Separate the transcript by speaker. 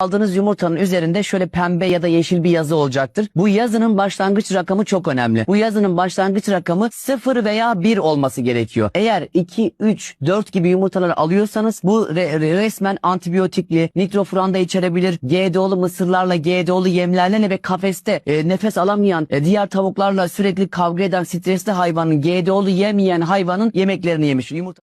Speaker 1: Aldığınız yumurtanın üzerinde şöyle pembe ya da yeşil bir yazı olacaktır. Bu yazının başlangıç rakamı çok önemli. Bu yazının başlangıç rakamı 0 veya 1 olması gerekiyor. Eğer 2, 3, 4 gibi yumurtalar alıyorsanız bu re- resmen antibiyotikli, nitrofuran da içerebilir, GDO'lu mısırlarla, GDO'lu yemlerle ve kafeste e, nefes alamayan, e, diğer tavuklarla sürekli kavga eden stresli hayvanın, GDO'lu yemeyen hayvanın yemeklerini yemiş. Yumurta